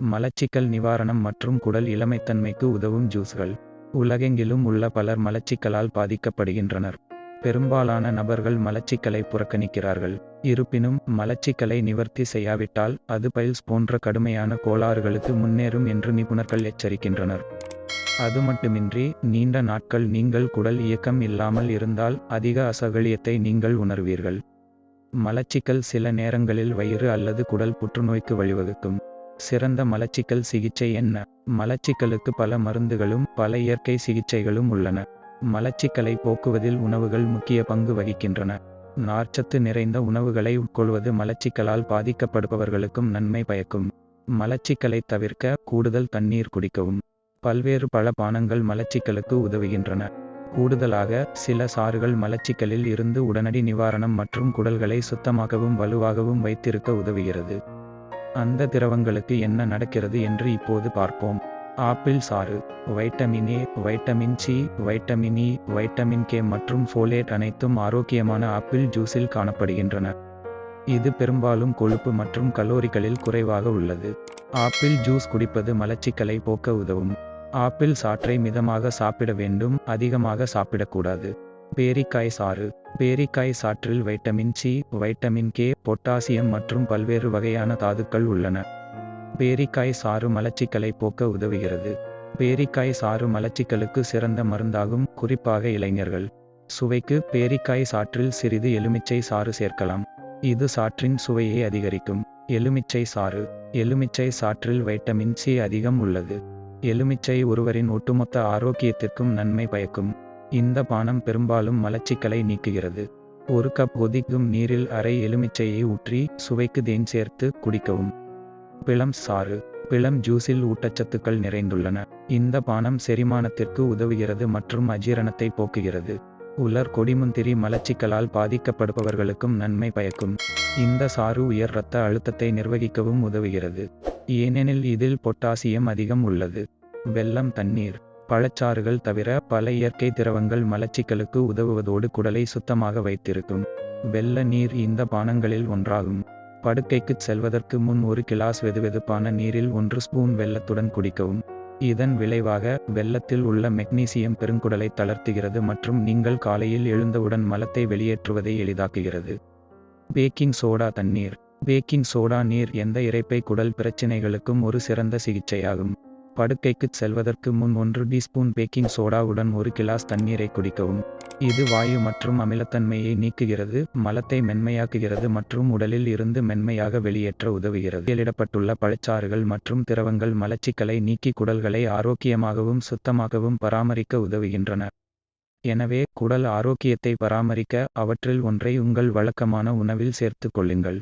மலச்சிக்கல் நிவாரணம் மற்றும் குடல் இளமைத்தன்மைக்கு உதவும் ஜூஸ்கள். உலகெங்கிலும் உள்ள பலர் மலச்சிக்கலால் பாதிக்கப்படுகின்றனர். பெரும்பாலான நபர்கள் மலச்சிக்கலை புறக்கணிக்கிறார்கள். இருப்பினும் மலச்சிக்கலை நிவர்த்தி செய்யாவிட்டால் அது பைல்ஸ் போன்ற கடுமையான கோளாறுகளுக்கு முன்னேறும் என்று நிபுணர்கள் எச்சரிக்கின்றனர். அது மட்டுமின்றி நீண்ட நாட்கள் நீங்கள் குடல் இயக்கம் இல்லாமல் இருந்தால் அதிக அசௌகரியத்தை நீங்கள் உணர்வீர்கள். மலச்சிக்கல் சில நேரங்களில் வயிறு அல்லது குடல் புற்றுநோய்க்கு வழிவகுக்கும். சிறந்த மலச்சிக்கல் சிகிச்சை என்ன? மலச்சிக்கலுக்கு பல மருந்துகளும் பல இயற்கை சிகிச்சைகளும் உள்ளன. மலச்சிக்கலை போக்குவதில் உணவுகள் முக்கிய பங்கு வகிக்கின்றன. நார்ச்சத்து நிறைந்த உணவுகளை உட்கொள்வது மலச்சிக்கலால் பாதிக்கப்படுபவர்களுக்கும் நன்மை பயக்கும். மலச்சிக்கலை தவிர்க்க கூடுதல் தண்ணீர் குடிக்கவும். பல்வேறு பல பானங்கள் மலச்சிக்கலுக்கு உதவுகின்றன. கூடுதலாக சில சாறுகள் மலச்சிக்கலில் இருந்து உடனடி நிவாரணம் மற்றும் குடல்களை சுத்தமாகவும் வலுவாகவும் வைத்திருக்க உதவுகிறது. அந்த திரவங்களுக்கு என்ன நடக்கிறது என்று இப்போது பார்ப்போம். ஆப்பிள் சாறு vitamin A vitamin C vitamin E vitamin K மற்றும் ஃபோலேட் அனைத்தும் ஆரோக்கியமான ஆப்பிள் ஜூஸில் காணப்படுகின்றன. இது பெரும்பாலும் கொழுப்பு மற்றும் கலோரிகளில் குறைவாக உள்ளது. ஆப்பிள் ஜூஸ் குடிப்பது மலச்சிக்கலை போக்க உதவும். ஆப்பிள் சாற்றை மிதமாக சாப்பிட வேண்டும் அதிகமாக சாப்பிடக்கூடாது. பேரிக்காய் சாறு. பேரிக்காய் சாற்றில் vitamin C vitamin K potassium மற்றும் பல்வேறு வகையான தாதுக்கள் உள்ளன. பேரிக்காய் சாறு மலச்சிக்கலை போக்க உதவுகிறது. பேரிக்காய் சாறு மலச்சிக்கலுக்கு சிறந்த மருந்தாகும் குறிப்பாக இளைஞர்கள். சுவைக்கு பேரிக்காய் சாற்றில் சிறிது எலுமிச்சை சாறு சேர்க்கலாம். இது சாற்றின் சுவையை அதிகரிக்கும். எலுமிச்சை சாறு. எலுமிச்சை சாற்றில் வைட்டமின் சி அதிகம் உள்ளது. எலுமிச்சை ஒருவரின் ஒட்டுமொத்த ஆரோக்கியத்திற்கும் நன்மை பயக்கும். இந்த பானம் பெரும்பாலும் மலச்சிக்கலை நீக்குகிறது. ஒரு கப் கொதிக்கும் நீரில் அரை எலுமிச்சையை ஊற்றி சுவைக்கு தேன் சேர்த்து குடிக்கவும். பிளம் சாறு. பிளம் ஜூஸில் ஊட்டச்சத்துக்கள் நிறைந்துள்ளன. இந்த பானம் செரிமானத்திற்கு உதவுகிறது மற்றும் அஜீரணத்தை போக்குகிறது. உலர் கொடிமுந்திரி மலச்சிக்கலால் பாதிக்கப்படுபவர்களுக்கும் நன்மை பயக்கும். இந்த சாறு உயர் இரத்த அழுத்தத்தை நிர்வகிக்கவும் உதவுகிறது. ஏனெனில் இதில் பொட்டாசியம் அதிகம் உள்ளது. வெள்ளம் தண்ணீர். பழச்சாறுகள் தவிர பல இயற்கை திரவங்கள் மலச்சிக்கலுக்கு உதவுவதோடு குடலை சுத்தமாக வைத்திருக்கும். வெள்ள நீர் இந்த பானங்களில் ஒன்றாகும். படுக்கைக்குச் செல்வதற்கு முன் ஒரு கிளாஸ் வெதுவெதுப்பான நீரில் ஒன்று ஸ்பூன் வெல்லத்துடன் குடிக்கவும். இதன் விளைவாக வெள்ளத்தில் உள்ள மெக்னீசியம் பெருங்குடலை தளர்த்துகிறது மற்றும் நீங்கள் காலையில் எழுந்தவுடன் மலத்தை வெளியேற்றுவதை எளிதாக்குகிறது. பேக்கிங் சோடா தண்ணீர். பேக்கிங் சோடா நீர் எந்த இறைப்பை குடல் பிரச்சினைகளுக்கும் ஒரு சிறந்த சிகிச்சையாகும். படுக்கைக்குச் செல்வதற்கு முன் ஒன்று டீஸ்பூன் பேக்கிங் சோடாவுடன் ஒரு கிளாஸ் தண்ணீரை குடிக்கவும். இது வாயு மற்றும் அமிலத்தன்மையை நீக்குகிறது மலத்தை மென்மையாக்குகிறது மற்றும் உடலில் இருந்து மென்மையாக வெளியேற்ற உதவுகிறது. வெளியிடப்பட்டுள்ள பழச்சாறுகள் மற்றும் திரவங்கள் மலச்சிக்கலை நீக்கி குடல்களை ஆரோக்கியமாகவும் சுத்தமாகவும் பராமரிக்க உதவுகின்றன. எனவே குடல் ஆரோக்கியத்தை பராமரிக்க அவற்றில் ஒன்றை உங்கள் வழக்கமான உணவில் சேர்த்துக் கொள்ளுங்கள்.